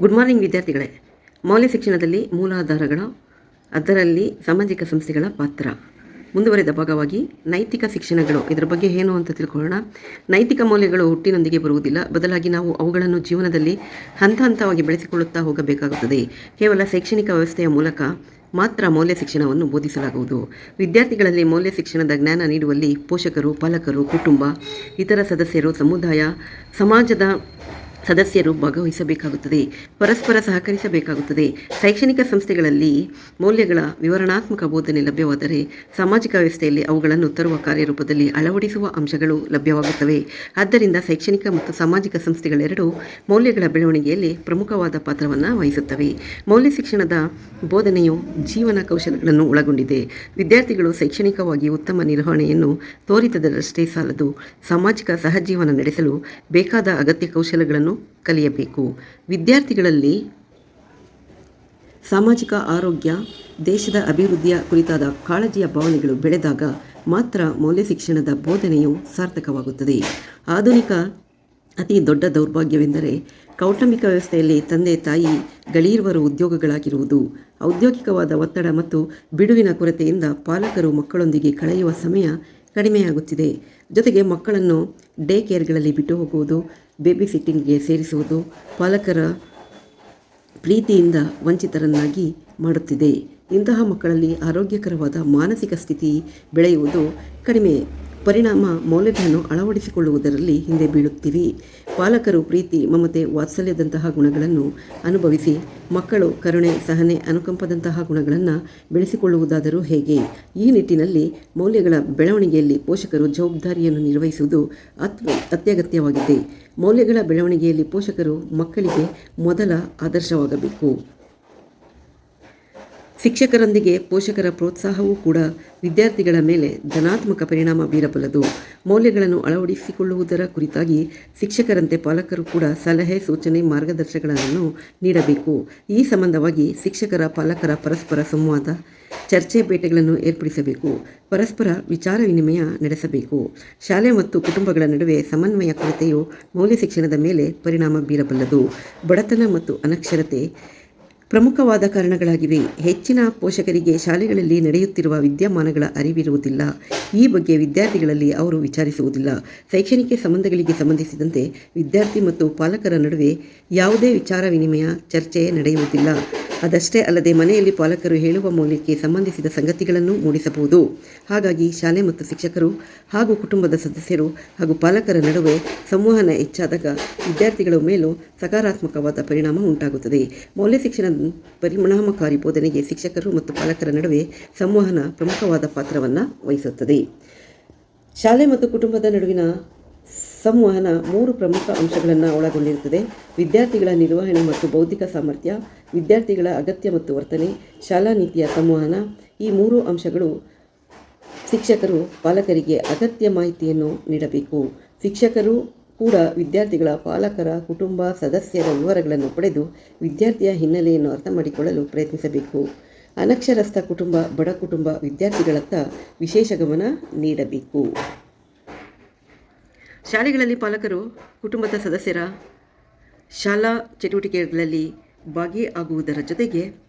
Good morning ವಿದ್ಯಾರ್ಥಿಗಳೇ. ಮೌಲ್ಯ ಶಿಕ್ಷಣದಲ್ಲಿ ಮೂಲಾಧಾರಗಳ, ಅದರಲ್ಲಿ ಸಾಮಾಜಿಕ ಸಂಸ್ಥೆಗಳ ಪಾತ್ರ. ಮುಂದುವರೆದ ಭಾಗವಾಗಿ ನೈತಿಕ ಶಿಕ್ಷಣಗಳು. ಇದರ ಬಗ್ಗೆ ಏನು ಅಂತ ತಿಳ್ಕೊಳ್ಳೋಣ. ನೈತಿಕ ಮೌಲ್ಯಗಳು ಹುಟ್ಟಿನೊಂದಿಗೆ ಬರುವುದಿಲ್ಲ. ಬದಲಾಗಿ ನಾವು ಅವುಗಳನ್ನು ಜೀವನದಲ್ಲಿ ಹಂತ ಹಂತವಾಗಿ ಬೆಳೆಸಿಕೊಳ್ಳುತ್ತಾ ಹೋಗಬೇಕಾಗುತ್ತದೆ. ಕೇವಲ ಶೈಕ್ಷಣಿಕ ವ್ಯವಸ್ಥೆಯ ಮೂಲಕ ಮಾತ್ರ ಮೌಲ್ಯ ಶಿಕ್ಷಣವನ್ನು ಬೋಧಿಸಲಾಗುವುದು. ವಿದ್ಯಾರ್ಥಿಗಳಲ್ಲಿ ಮೌಲ್ಯ ಶಿಕ್ಷಣದ ಜ್ಞಾನ ನೀಡುವಲ್ಲಿ ಪೋಷಕರು, ಪಾಲಕರು, ಕುಟುಂಬ, ಇತರ ಸದಸ್ಯರು, ಸಮುದಾಯ, ಸಮಾಜದ ಸದಸ್ಯರು ಭಾಗವಹಿಸಬೇಕಾಗುತ್ತದೆ, ಪರಸ್ಪರ ಸಹಕರಿಸಬೇಕಾಗುತ್ತದೆ. ಶೈಕ್ಷಣಿಕ ಸಂಸ್ಥೆಗಳಲ್ಲಿ ಮೌಲ್ಯಗಳ ವಿವರಣಾತ್ಮಕ ಬೋಧನೆ ಲಭ್ಯವಾದರೆ ಸಾಮಾಜಿಕ ವ್ಯವಸ್ಥೆಯಲ್ಲಿ ಅವುಗಳನ್ನು ತರುವ ಕಾರ್ಯರೂಪದಲ್ಲಿ ಅಳವಡಿಸುವ ಅಂಶಗಳು ಲಭ್ಯವಾಗುತ್ತವೆ. ಆದ್ದರಿಂದ ಶೈಕ್ಷಣಿಕ ಮತ್ತು ಸಾಮಾಜಿಕ ಸಂಸ್ಥೆಗಳೆರಡೂ ಮೌಲ್ಯಗಳ ಬೆಳವಣಿಗೆಯಲ್ಲಿ ಪ್ರಮುಖವಾದ ಪಾತ್ರವನ್ನು ವಹಿಸುತ್ತವೆ. ಮೌಲ್ಯ ಶಿಕ್ಷಣದ ಬೋಧನೆಯು ಜೀವನ ಕೌಶಲಗಳನ್ನು ಒಳಗೊಂಡಿದೆ. ವಿದ್ಯಾರ್ಥಿಗಳು ಶೈಕ್ಷಣಿಕವಾಗಿ ಉತ್ತಮ ನಿರ್ವಹಣೆಯನ್ನು ತೋರಿತದರಷ್ಟೇ ಸಾಲದು, ಸಾಮಾಜಿಕ ಸಹಜೀವನ ನಡೆಸಲು ಬೇಕಾದ ಅಗತ್ಯ ಕೌಶಲಗಳನ್ನು ಕಲಿಯಬೇಕು. ವಿದ್ಯಾರ್ಥಿಗಳಲ್ಲಿ ಸಾಮಾಜಿಕ ಆರೋಗ್ಯ, ದೇಶದ ಅಭಿವೃದ್ಧಿಯ ಕುರಿತಾದ ಕಾಳಜಿಯ ಭಾವನೆಗಳು ಬೆಳೆದಾಗ ಮಾತ್ರ ಮೌಲ್ಯ ಶಿಕ್ಷಣದ ಬೋಧನೆಯು ಸಾರ್ಥಕವಾಗುತ್ತದೆ. ಆಧುನಿಕ ಅತಿ ದೊಡ್ಡ ದೌರ್ಭಾಗ್ಯವೆಂದರೆ ಕೌಟುಂಬಿಕ ವ್ಯವಸ್ಥೆಯಲ್ಲಿ ತಂದೆ, ತಾಯಿ ಗಳಿರುವರು ಉದ್ಯೋಗಗಳಾಗಿರುವುದು. ಔದ್ಯೋಗಿಕವಾದ ಒತ್ತಡ ಮತ್ತು ಬಿಡುವಿನ ಕೊರತೆಯಿಂದ ಪಾಲಕರು ಮಕ್ಕಳೊಂದಿಗೆ ಕಳೆಯುವ ಸಮಯ ಕಡಿಮೆಯಾಗುತ್ತಿದೆ. ಜೊತೆಗೆ ಮಕ್ಕಳನ್ನು ಡೇ ಕೇರ್ಗಳಲ್ಲಿ ಬಿಟ್ಟು ಹೋಗುವುದು ಬೇಬಿ ಸಿಟ್ಟಿಂಗ್ಗೆ ಸೇರಿಸುವುದು ಪಾಲಕರ ಪ್ರೀತಿಯಿಂದ ವಂಚಿತರನ್ನಾಗಿ ಮಾಡುತ್ತಿದೆ. ಇಂತಹ ಮಕ್ಕಳಲ್ಲಿ ಆರೋಗ್ಯಕರವಾದ ಮಾನಸಿಕ ಸ್ಥಿತಿ ಬೆಳೆಯುವುದು ಕಡಿಮೆ ಪರಿಣಾಮ ಮೌಲ್ಯಗಳನ್ನು ಅಳವಡಿಸಿಕೊಳ್ಳುವುದರಲ್ಲಿ ಹಿಂದೆ ಬೀಳುತ್ತಿವೆ. ಪಾಲಕರು ಪ್ರೀತಿ, ಮಮತೆ, ವಾತ್ಸಲ್ಯದಂತಹ ಗುಣಗಳನ್ನು ಅನುಭವಿಸಿ, ಮಕ್ಕಳು ಕರುಣೆ, ಸಹನೆ, ಅನುಕಂಪದಂತಹ ಗುಣಗಳನ್ನು ಬೆಳೆಸಿಕೊಳ್ಳುವುದಾದರೂ ಹೇಗೆ? ಈ ನಿಟ್ಟಿನಲ್ಲಿ ಮೌಲ್ಯಗಳ ಬೆಳವಣಿಗೆಯಲ್ಲಿ ಪೋಷಕರು ಜವಾಬ್ದಾರಿಯನ್ನು ನಿರ್ವಹಿಸುವುದು ಅತ್ ಅತ್ಯಗತ್ಯವಾಗಿದೆ. ಮೌಲ್ಯಗಳ ಬೆಳವಣಿಗೆಯಲ್ಲಿ ಪೋಷಕರು ಮಕ್ಕಳಿಗೆ ಮೊದಲ ಆದರ್ಶವಾಗಬೇಕು. ಶಿಕ್ಷಕರೊಂದಿಗೆ ಪೋಷಕರ ಪ್ರೋತ್ಸಾಹವೂ ಕೂಡ ವಿದ್ಯಾರ್ಥಿಗಳ ಮೇಲೆ ಧನಾತ್ಮಕ ಪರಿಣಾಮ ಬೀರಬಲ್ಲದು. ಮೌಲ್ಯಗಳನ್ನು ಅಳವಡಿಸಿಕೊಳ್ಳುವುದರ ಕುರಿತಾಗಿ ಶಿಕ್ಷಕರಂತೆ ಪಾಲಕರು ಕೂಡ ಸಲಹೆ, ಸೂಚನೆ, ಮಾರ್ಗದರ್ಶನಗಳನ್ನು ನೀಡಬೇಕು. ಈ ಸಂಬಂಧವಾಗಿ ಶಿಕ್ಷಕರ, ಪಾಲಕರ ಪರಸ್ಪರ ಸಂವಾದ, ಚರ್ಚೆ ಬೇಟೆಗಳನ್ನು ಏರ್ಪಡಿಸಬೇಕು. ಪರಸ್ಪರ ವಿಚಾರ ವಿನಿಮಯ ನಡೆಸಬೇಕು. ಶಾಲೆ ಮತ್ತು ಕುಟುಂಬಗಳ ನಡುವೆ ಸಮನ್ವಯ ಕೊರತೆಯು ಮೌಲ್ಯ ಶಿಕ್ಷಣದ ಮೇಲೆ ಪರಿಣಾಮ ಬೀರಬಲ್ಲದು. ಬಡತನ ಮತ್ತು ಅನಕ್ಷರತೆ ಪ್ರಮುಖವಾದ ಕಾರಣಗಳಾಗಿವೆ. ಹೆಚ್ಚಿನ ಪೋಷಕರಿಗೆ ಶಾಲೆಗಳಲ್ಲಿ ನಡೆಯುತ್ತಿರುವ ವಿದ್ಯಮಾನಗಳ ಅರಿವಿರುವುದಿಲ್ಲ. ಈ ಬಗ್ಗೆ ವಿದ್ಯಾರ್ಥಿಗಳಲ್ಲಿ ಅವರು ವಿಚಾರಿಸುವುದಿಲ್ಲ. ಶೈಕ್ಷಣಿಕ ಸಂಬಂಧಗಳಿಗೆ ಸಂಬಂಧಿಸಿದಂತೆ ವಿದ್ಯಾರ್ಥಿ ಮತ್ತು ಪಾಲಕರ ನಡುವೆ ಯಾವುದೇ ವಿಚಾರ ವಿನಿಮಯ ಚರ್ಚೆ ನಡೆಯುವುದಿಲ್ಲ. ಅದಷ್ಟೇ ಅಲ್ಲದೆ ಮನೆಯಲ್ಲಿ ಪಾಲಕರು ಹೇಳುವ ಮೌಲ್ಯಕ್ಕೆ ಸಂಬಂಧಿಸಿದ ಸಂಗತಿಗಳನ್ನು ಮೂಡಿಸಬಹುದು. ಹಾಗಾಗಿ ಶಾಲೆ ಮತ್ತು ಶಿಕ್ಷಕರು ಹಾಗೂ ಕುಟುಂಬದ ಸದಸ್ಯರು ಹಾಗೂ ಪಾಲಕರ ನಡುವೆ ಸಂವಹನ ಹೆಚ್ಚಾದಾಗ ವಿದ್ಯಾರ್ಥಿಗಳ ಮೇಲೂ ಸಕಾರಾತ್ಮಕವಾದ ಪರಿಣಾಮ ಉಂಟಾಗುತ್ತದೆ. ಮೌಲ್ಯ ಶಿಕ್ಷಣ ಪರಿಣಾಮಕಾರಿ ಬೋಧನೆಗೆ ಶಿಕ್ಷಕರು ಮತ್ತು ಪಾಲಕರ ನಡುವೆ ಸಂವಹನ ಪ್ರಮುಖವಾದ ಪಾತ್ರವನ್ನು ವಹಿಸುತ್ತದೆ. ಶಾಲೆ ಮತ್ತು ಕುಟುಂಬದ ನಡುವಿನ ಸಂವಹನ ಮೂರು ಪ್ರಮುಖ ಅಂಶಗಳನ್ನು ಒಳಗೊಂಡಿರುತ್ತದೆ. ವಿದ್ಯಾರ್ಥಿಗಳ ನಿರ್ವಹಣೆ ಮತ್ತು ಬೌದ್ಧಿಕ ಸಾಮರ್ಥ್ಯ, ವಿದ್ಯಾರ್ಥಿಗಳ ಅಗತ್ಯ ಮತ್ತು ವರ್ತನೆ, ಶಾಲಾ ನೀತಿಯ ಸಂವಹನ. ಈ ಮೂರು ಅಂಶಗಳು ಶಿಕ್ಷಕರು, ಪಾಲಕರಿಗೆ ಅಗತ್ಯ ಮಾಹಿತಿಯನ್ನು ನೀಡಬೇಕು. ಶಿಕ್ಷಕರು ಕೂಡ ವಿದ್ಯಾರ್ಥಿಗಳ ಪಾಲಕರ ಕುಟುಂಬ ಸದಸ್ಯರ ವಿವರಗಳನ್ನು ಪಡೆದು ವಿದ್ಯಾರ್ಥಿಯ ಹಿನ್ನೆಲೆಯನ್ನು ಅರ್ಥ ಮಾಡಿಕೊಳ್ಳಲು ಪ್ರಯತ್ನಿಸಬೇಕು. ಅನಕ್ಷರಸ್ಥ ಕುಟುಂಬ, ಬಡ ಕುಟುಂಬ ವಿದ್ಯಾರ್ಥಿಗಳತ್ತ ವಿಶೇಷ ಗಮನ ನೀಡಬೇಕು. ಶಾಲೆಗಳಲ್ಲಿ ಪಾಲಕರು ಕುಟುಂಬದ ಸದಸ್ಯರ ಶಾಲಾ ಚಟುವಟಿಕೆಗಳಲ್ಲಿ ಭಾಗಿಯಾಗುವುದರ ಜೊತೆಗೆ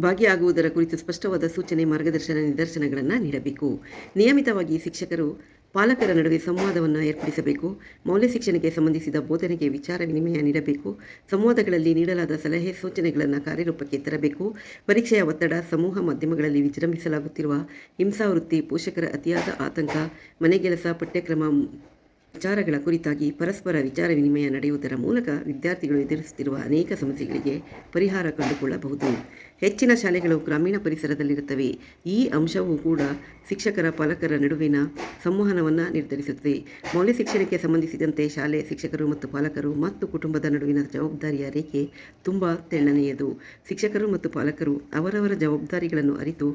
ಭಾಗಿಯಾಗುವುದರ ಕುರಿತು ಸ್ಪಷ್ಟವಾದ ಸೂಚನೆ, ಮಾರ್ಗದರ್ಶನ, ನಿದರ್ಶನಗಳನ್ನು ನೀಡಬೇಕು. ನಿಯಮಿತವಾಗಿ ಶಿಕ್ಷಕರು ಪಾಲಕರ ನಡುವೆ ಸಂವಾದವನ್ನು ಏರ್ಪಡಿಸಬೇಕು. ಮೌಲ್ಯ ಶಿಕ್ಷಣಕ್ಕೆ ಸಂಬಂಧಿಸಿದ ಬೋಧನೆಗೆ ವಿಚಾರ ವಿನಿಮಯ ನೀಡಬೇಕು. ಸಂವಾದಗಳಲ್ಲಿ ನೀಡಲಾದ ಸಲಹೆ, ಸೂಚನೆಗಳನ್ನು ಕಾರ್ಯರೂಪಕ್ಕೆ ತರಬೇಕು. ಪರೀಕ್ಷೆಯ ಒತ್ತಡ, ಸಮೂಹ ಮಾಧ್ಯಮಗಳಲ್ಲಿ ವಿಜೃಂಭಿಸಲಾಗುತ್ತಿರುವ ಹಿಂಸಾವೃತ್ತಿ, ಪೋಷಕರ ಅತಿಯಾದ ಆತಂಕ ಮನೆಗೆಲಸ ಪಠ್ಯಕ್ರಮ ವಿಚಾರಗಳ ಕುರಿತಾಗಿ ಪರಸ್ಪರ ವಿಚಾರ ವಿನಿಮಯ ನಡೆಯುವುದರ ಮೂಲಕ ವಿದ್ಯಾರ್ಥಿಗಳು ಎದುರಿಸುತ್ತಿರುವ ಅನೇಕ ಸಮಸ್ಯೆಗಳಿಗೆ ಪರಿಹಾರ ಕಂಡುಕೊಳ್ಳಬಹುದು. ಹೆಚ್ಚಿನ ಶಾಲೆಗಳು ಗ್ರಾಮೀಣ ಪರಿಸರದಲ್ಲಿರುತ್ತವೆ. ಈ ಅಂಶವೂ ಕೂಡ ಶಿಕ್ಷಕರ ಪಾಲಕರ ನಡುವಿನ ಸಂವಹನವನ್ನು ನಿರ್ಧರಿಸುತ್ತದೆ. ಮೌಲ್ಯ ಶಿಕ್ಷಣಕ್ಕೆ ಸಂಬಂಧಿಸಿದಂತೆ ಶಾಲೆ ಶಿಕ್ಷಕರು ಮತ್ತು ಪಾಲಕರು ಮತ್ತು ಕುಟುಂಬದ ನಡುವಿನ ಜವಾಬ್ದಾರಿಯ ರೇಖೆ ತುಂಬ ತೆಳ್ಳನೆಯದು. ಶಿಕ್ಷಕರು ಮತ್ತು ಪಾಲಕರು ಅವರವರ ಜವಾಬ್ದಾರಿಗಳನ್ನು ಅರಿತು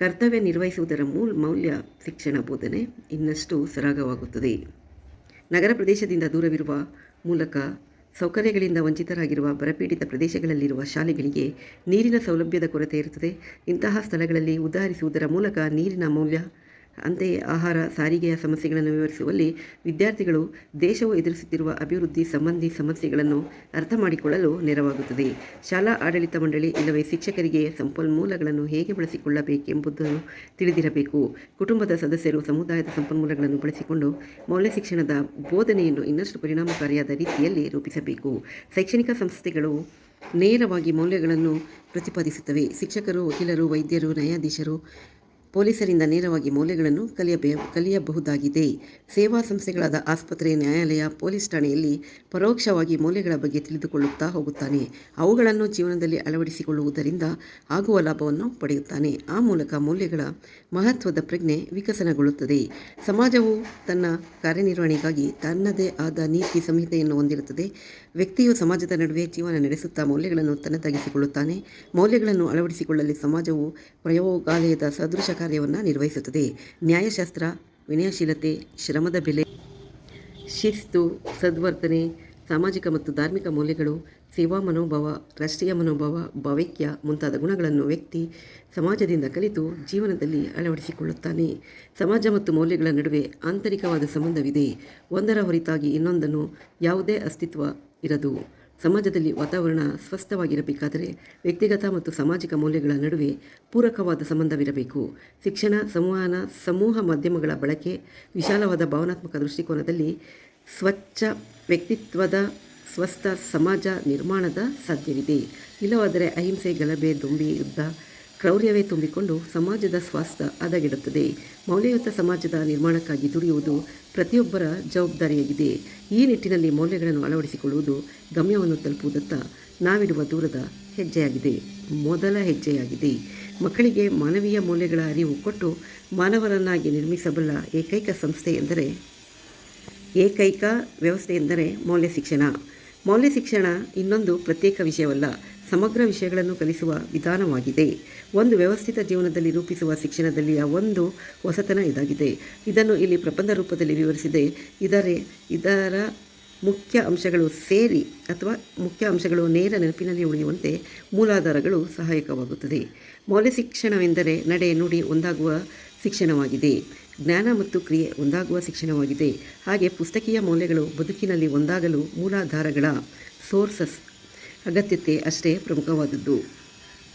ಕರ್ತವ್ಯ ನಿರ್ವಹಿಸುವುದರ ಮೂಲ ಮೌಲ್ಯ ಶಿಕ್ಷಣ ಬೋಧನೆ ಇನ್ನಷ್ಟು ಸರಾಗವಾಗುತ್ತದೆ. ನಗರ ಪ್ರದೇಶದಿಂದ ದೂರವಿರುವ ಮೂಲಕ ಸೌಕರ್ಯಗಳಿಂದ ವಂಚಿತರಾಗಿರುವ ಬರಪೀಡಿತ ಪ್ರದೇಶಗಳಲ್ಲಿರುವ ಶಾಲೆಗಳಿಗೆ ನೀರಿನ ಸೌಲಭ್ಯದ ಕೊರತೆ ಇರುತ್ತದೆ. ಇಂತಹ ಸ್ಥಳಗಳಲ್ಲಿ ಉದಾಹರಿಸುವುದರ ಮೂಲಕ ನೀರಿನ ಮೌಲ್ಯ ಅಂತೆಯೇ ಆಹಾರ ಸಾರಿಗೆಯ ಸಮಸ್ಯೆಗಳನ್ನು ವಿವರಿಸುವಲ್ಲಿ ವಿದ್ಯಾರ್ಥಿಗಳು ದೇಶವು ಎದುರಿಸುತ್ತಿರುವ ಅಭಿವೃದ್ಧಿ ಸಂಬಂಧಿ ಸಮಸ್ಯೆಗಳನ್ನು ಅರ್ಥ ಮಾಡಿಕೊಳ್ಳಲು ನೆರವಾಗುತ್ತದೆ. ಶಾಲಾ ಆಡಳಿತ ಮಂಡಳಿ ಇಲ್ಲವೇ ಶಿಕ್ಷಕರಿಗೆ ಸಂಪನ್ಮೂಲಗಳನ್ನು ಹೇಗೆ ಬಳಸಿಕೊಳ್ಳಬೇಕೆಂಬುದನ್ನು ತಿಳಿದಿರಬೇಕು. ಕುಟುಂಬದ ಸದಸ್ಯರು ಸಮುದಾಯದ ಸಂಪನ್ಮೂಲಗಳನ್ನು ಬಳಸಿಕೊಂಡು ಮೌಲ್ಯ ಶಿಕ್ಷಣದ ಬೋಧನೆಯನ್ನು ಇನ್ನಷ್ಟು ಪರಿಣಾಮಕಾರಿಯಾದ ರೀತಿಯಲ್ಲಿ ರೂಪಿಸಬೇಕು. ಶೈಕ್ಷಣಿಕ ಸಂಸ್ಥೆಗಳು ನೇರವಾಗಿ ಮೌಲ್ಯಗಳನ್ನು ಪ್ರತಿಪಾದಿಸುತ್ತವೆ. ಶಿಕ್ಷಕರು, ವಕೀಲರು, ವೈದ್ಯರು, ನ್ಯಾಯಾಧೀಶರು ಪೊಲೀಸರಿಂದ ನೇರವಾಗಿ ಮೌಲ್ಯಗಳನ್ನು ಕಲಿಯಬೇ, ಕಲಿಯಬಹುದಾಗಿದೆ. ಸೇವಾ ಸಂಸ್ಥೆಗಳಾದ ಆಸ್ಪತ್ರೆ, ನ್ಯಾಯಾಲಯ, ಪೊಲೀಸ್ ಠಾಣೆಯಲ್ಲಿ ಪರೋಕ್ಷವಾಗಿ ಮೌಲ್ಯಗಳ ಬಗ್ಗೆ ತಿಳಿದುಕೊಳ್ಳುತ್ತಾ ಹೋಗುತ್ತಾನೆ. ಅವುಗಳನ್ನು ಜೀವನದಲ್ಲಿ ಅಳವಡಿಸಿಕೊಳ್ಳುವುದರಿಂದ ಆಗುವ ಲಾಭವನ್ನು ಪಡೆಯುತ್ತಾನೆ. ಆ ಮೂಲಕ ಮೌಲ್ಯಗಳ ಮಹತ್ವದ ಪ್ರಜ್ಞೆ ವಿಕಸನಗೊಳ್ಳುತ್ತದೆ. ಸಮಾಜವು ತನ್ನ ಕಾರ್ಯನಿರ್ವಹಣೆಗಾಗಿ ತನ್ನದೇ ಆದ ನೀತಿ ಸಂಹಿತೆಯನ್ನು ಹೊಂದಿರುತ್ತದೆ. ವ್ಯಕ್ತಿಯು ಸಮಾಜದ ನಡುವೆ ಜೀವನ ನಡೆಸುತ್ತಾ ಮೌಲ್ಯಗಳನ್ನು ತನ್ನದಾಗಿಸಿಕೊಳ್ಳುತ್ತಾನೆ ಮೌಲ್ಯಗಳನ್ನು ಅಳವಡಿಸಿಕೊಳ್ಳಲು. ಸಮಾಜವು ಪ್ರಯೋಗಾಲಯದ ಸದೃಶ ಕಾರ್ಯವನ್ನು ನಿರ್ವಹಿಸುತ್ತದೆ. ನ್ಯಾಯಶಾಸ್ತ್ರ, ವಿನಯಶೀಲತೆ, ಶ್ರಮದ ಬೆಲೆ, ಶಿಸ್ತು, ಸದ್ವರ್ತನೆ, ಸಾಮಾಜಿಕ ಮತ್ತು ಧಾರ್ಮಿಕ ಮೌಲ್ಯಗಳು, ಸೇವಾ ಮನೋಭಾವ, ರಾಷ್ಟ್ರೀಯ ಮನೋಭಾವ, ಭಾವೈಕ್ಯ ಮುಂತಾದ ಗುಣಗಳನ್ನು ವ್ಯಕ್ತಿ ಸಮಾಜದಿಂದ ಕಲಿತು ಜೀವನದಲ್ಲಿ ಅಳವಡಿಸಿಕೊಳ್ಳುತ್ತಾನೆ. ಸಮಾಜ ಮತ್ತು ಮೌಲ್ಯಗಳ ನಡುವೆ ಆಂತರಿಕವಾದ ಸಂಬಂಧವಿದೆ. ಒಂದರ ಹೊರತಾಗಿ ಇನ್ನೊಂದನ್ನು ಯಾವುದೇ ಅಸ್ತಿತ್ವ ಇರದು. ಸಮಾಜದಲ್ಲಿ ವಾತಾವರಣ ಸ್ವಸ್ಥವಾಗಿರಬೇಕಾದರೆ ವ್ಯಕ್ತಿಗತ ಮತ್ತು ಸಾಮಾಜಿಕ ಮೌಲ್ಯಗಳ ನಡುವೆ ಪೂರಕವಾದ ಸಂಬಂಧವಿರಬೇಕು. ಶಿಕ್ಷಣ, ಸಂವಹನ, ಸಮೂಹ ಮಾಧ್ಯಮಗಳ ಬಳಕೆ, ವಿಶಾಲವಾದ ಭಾವನಾತ್ಮಕ ದೃಷ್ಟಿಕೋನದಲ್ಲಿ ಸ್ವಚ್ಛ ವ್ಯಕ್ತಿತ್ವದ ಸ್ವಸ್ಥ ಸಮಾಜ ನಿರ್ಮಾಣದ ಸಾಧ್ಯವಿದೆ. ಇಲ್ಲವಾದರೆ ಅಹಿಂಸೆ, ಗಲಭೆ, ದೊಂಬಿ, ಯುದ್ಧ ಕ್ರೌರ್ಯವೇ ತುಂಬಿಕೊಂಡು ಸಮಾಜದ ಸ್ವಾಸ್ಥ್ಯ ಹದಗೆಡುತ್ತದೆ ಮೌಲ್ಯಯುತ ಸಮಾಜದ ನಿರ್ಮಾಣಕ್ಕಾಗಿ ದುಡಿಯುವುದು ಪ್ರತಿಯೊಬ್ಬರ ಜವಾಬ್ದಾರಿಯಾಗಿದೆ. ಈ ನಿಟ್ಟಿನಲ್ಲಿ ಮೌಲ್ಯಗಳನ್ನು ಅಳವಡಿಸಿಕೊಳ್ಳುವುದು ಗಮ್ಯವನ್ನು ತಲುಪುವುದತ್ತ ನಾವಿಡುವ ದೂರದ ಹೆಜ್ಜೆಯಾಗಿದೆ. ಮೊದಲ ಹೆಜ್ಜೆಯಾಗಿದೆ. ಮಕ್ಕಳಿಗೆ ಮಾನವೀಯ ಮೌಲ್ಯಗಳ ಅರಿವು ಕೊಟ್ಟು ಮಾನವರನ್ನಾಗಿ ನಿರ್ಮಿಸಬಲ್ಲ ಏಕೈಕ ಸಂಸ್ಥೆ ಎಂದರೆ ಏಕೈಕ ವ್ಯವಸ್ಥೆ ಎಂದರೆ ಮೌಲ್ಯ ಶಿಕ್ಷಣ. ಮೌಲ್ಯ ಶಿಕ್ಷಣ ಇನ್ನೊಂದು ಪ್ರತ್ಯೇಕ ವಿಷಯವಲ್ಲ. ಸಮಗ್ರ ವಿಷಯಗಳನ್ನು ಕಲಿಸುವ ವಿಧಾನವಾಗಿದೆ. ಒಂದು ವ್ಯವಸ್ಥಿತ ಜೀವನದಲ್ಲಿ ರೂಪಿಸುವ ಶಿಕ್ಷಣದಲ್ಲಿಯ ಒಂದು ಹೊಸತನ ಇದಾಗಿದೆ. ಇದನ್ನು ಇಲ್ಲಿ ಪ್ರಬಂಧ ರೂಪದಲ್ಲಿ ವಿವರಿಸಿದೆ. ಇದರೆ, ಇದರ ಮುಖ್ಯ ಅಂಶಗಳು ಸೇರಿ ಅಥವಾ ಮುಖ್ಯ ಅಂಶಗಳು ನೇರ ನೆನಪಿನಲ್ಲಿ ಉಳಿಯುವಂತೆ ಮೂಲಾಧಾರಗಳು ಸಹಾಯಕವಾಗುತ್ತದೆ. ಮೌಲ್ಯ ಶಿಕ್ಷಣವೆಂದರೆ ನಡೆ ನುಡಿ ಒಂದಾಗುವ ಶಿಕ್ಷಣವಾಗಿದೆ. ಜ್ಞಾನ ಮತ್ತು ಕ್ರಿಯೆ ಒಂದಾಗುವ ಶಿಕ್ಷಣವಾಗಿದೆ. ಹಾಗೆ ಪುಸ್ತಕೀಯ ಮೌಲ್ಯಗಳು ಬದುಕಿನಲ್ಲಿ ಒಂದಾಗಲು ಮೂಲಾಧಾರಗಳ ಸೋರ್ಸಸ್ ಅಗತ್ಯತೆ ಅಷ್ಟೇ ಪ್ರಮುಖವಾದದ್ದು.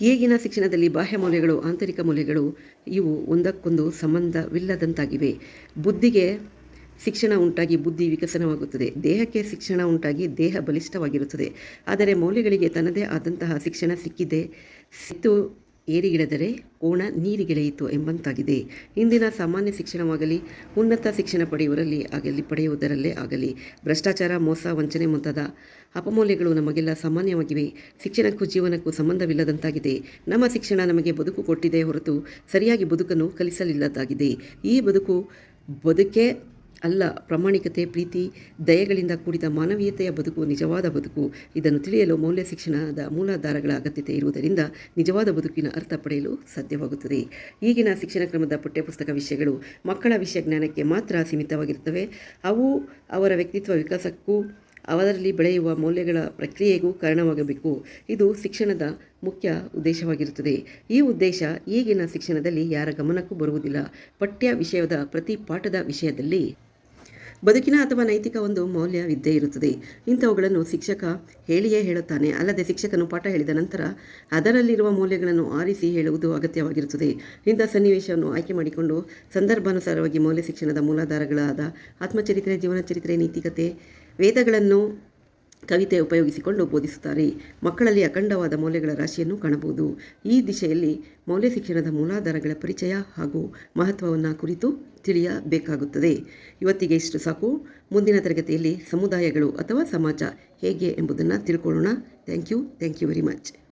ಈಗಿನ ಶಿಕ್ಷಣದಲ್ಲಿ ಬಾಹ್ಯ ಮೌಲ್ಯಗಳು, ಆಂತರಿಕ ಮೌಲ್ಯಗಳು ಇವು ಒಂದಕ್ಕೊಂದು ಸಂಬಂಧವಿಲ್ಲದಂತಾಗಿವೆ. ಬುದ್ಧಿಗೆ ಶಿಕ್ಷಣ ಉಂಟಾಗಿ ಬುದ್ಧಿ ವಿಕಸನವಾಗುತ್ತದೆ. ದೇಹಕ್ಕೆ ಶಿಕ್ಷಣ ಉಂಟಾಗಿ ದೇಹ ಬಲಿಷ್ಠವಾಗಿರುತ್ತದೆ. ಆದರೆ ಮೌಲ್ಯಗಳಿಗೆ ತನ್ನದೇ ಆದಂತಹ ಶಿಕ್ಷಣ ಸಿಕ್ಕಿದೆ. ಸಿತ್ತು ಏರಿಗಿಡದರೆ ಕೋಣ ನೀರಿಗೆಳೆಯಿತು ಎಂಬಂತಾಗಿದೆ. ಇಂದಿನ ಸಾಮಾನ್ಯ ಶಿಕ್ಷಣವಾಗಲಿ, ಉನ್ನತ ಶಿಕ್ಷಣ ಪಡೆಯುವರಲ್ಲಿ ಆಗಲಿ, ಪಡೆಯುವುದರಲ್ಲೇ ಆಗಲಿ ಭ್ರಷ್ಟಾಚಾರ, ಮೋಸ, ವಂಚನೆ ಮುಂತಾದ ಅಪಮೌಲ್ಯಗಳು ನಮಗೆಲ್ಲ ಸಾಮಾನ್ಯವಾಗಿವೆ. ಶಿಕ್ಷಣಕ್ಕೂ ಜೀವನಕ್ಕೂ ಸಂಬಂಧವಿಲ್ಲದಂತಾಗಿದೆ. ನಮ್ಮ ಶಿಕ್ಷಣ ನಮಗೆ ಬದುಕು ಕೊಟ್ಟಿದೆ ಹೊರತು ಸರಿಯಾಗಿ ಬದುಕನ್ನು ಕಲಿಸಲಿಲ್ಲದಾಗಿದೆ ಈ ಬದುಕು ಬದುಕೇ ಅಲ್ಲ, ಪ್ರಾಮಾಣಿಕತೆ, ಪ್ರೀತಿ, ದಯೆಗಳಿಂದ ಕೂಡಿದ ಮಾನವೀಯತೆಯ ಬದುಕು, ನಿಜವಾದ ಬದುಕು. ಇದನ್ನು ತಿಳಿಯಲು ಮೌಲ್ಯ ಶಿಕ್ಷಣದ ಮೂಲಾಧಾರಗಳ ಅಗತ್ಯತೆ ಇರುವುದರಿಂದ ನಿಜವಾದ ಬದುಕಿನ ಅರ್ಥ ಪಡೆಯಲು ಸಾಧ್ಯವಾಗುತ್ತದೆ. ಈಗಿನ ಶಿಕ್ಷಣ ಕ್ರಮದ ಪಠ್ಯಪುಸ್ತಕ ವಿಷಯಗಳು ಮಕ್ಕಳ ವಿಷಯ ಜ್ಞಾನಕ್ಕೆ ಮಾತ್ರ ಸೀಮಿತವಾಗಿರುತ್ತವೆ. ಅವು ಅವರ ವ್ಯಕ್ತಿತ್ವ ವಿಕಾಸಕ್ಕೂ ಅವರಲ್ಲಿ ಬೆಳೆಯುವ ಮೌಲ್ಯಗಳ ಪ್ರಕ್ರಿಯೆಗೂ ಕಾರಣವಾಗಬೇಕು. ಇದು ಶಿಕ್ಷಣದ ಮುಖ್ಯ ಉದ್ದೇಶವಾಗಿರುತ್ತದೆ. ಈ ಉದ್ದೇಶ ಈಗಿನ ಶಿಕ್ಷಣದಲ್ಲಿ ಯಾರ ಗಮನಕ್ಕೂ ಬರುವುದಿಲ್ಲ. ಪಠ್ಯ ವಿಷಯದ ಪ್ರತಿ ಪಾಠದ ವಿಷಯದಲ್ಲಿ ಬದುಕಿನ ಅಥವಾ ನೈತಿಕ ಒಂದು ಮೌಲ್ಯವಿದ್ದೇ ಇರುತ್ತದೆ. ಇಂಥವುಗಳನ್ನು ಶಿಕ್ಷಕ ಹೇಳಿಯೇ ಹೇಳುತ್ತಾನೆ. ಅಲ್ಲದೆ ಶಿಕ್ಷಕನು ಪಾಠ ಹೇಳಿದ ನಂತರ ಅದರಲ್ಲಿರುವ ಮೌಲ್ಯಗಳನ್ನು ಆರಿಸಿ ಹೇಳುವುದು ಅಗತ್ಯವಾಗಿರುತ್ತದೆ. ಇಂಥ ಸನ್ನಿವೇಶವನ್ನು ಆಯ್ಕೆ ಮಾಡಿಕೊಂಡು ಸಂದರ್ಭಾನುಸಾರವಾಗಿ ಮೌಲ್ಯ ಶಿಕ್ಷಣದ ಮೂಲಾಧಾರಗಳಾದ ಆತ್ಮಚರಿತ್ರೆ ಜೀವನ ಚರಿತ್ರೆ ನೀತಿಕತೆ, ವೇದಗಳನ್ನು ಕವಿತೆ ಉಪಯೋಗಿಸಿಕೊಂಡು ಬೋಧಿಸುತ್ತಾರೆ. ಮಕ್ಕಳಲ್ಲಿ ಅಖಂಡವಾದ ಮೌಲ್ಯಗಳ ರಾಶಿಯನ್ನು ಕಾಣಬಹುದು. ಈ ದಿಶೆಯಲ್ಲಿ ಮೌಲ್ಯ ಶಿಕ್ಷಣದ ಮೂಲಾಧಾರಗಳ ಪರಿಚಯ ಹಾಗೂ ಮಹತ್ವವನ್ನು ಕುರಿತು ತಿಳಿಯಬೇಕಾಗುತ್ತದೆ. ಇವತ್ತಿಗೆ ಇಷ್ಟು ಸಾಕು. ಮುಂದಿನ ತರಗತಿಯಲ್ಲಿ ಸಮುದಾಯಗಳು ಅಥವಾ ಸಮಾಜ ಹೇಗೆ ಎಂಬುದನ್ನು ತಿಳ್ಕೊಳ್ಳೋಣ. Thank you. Thank you very much.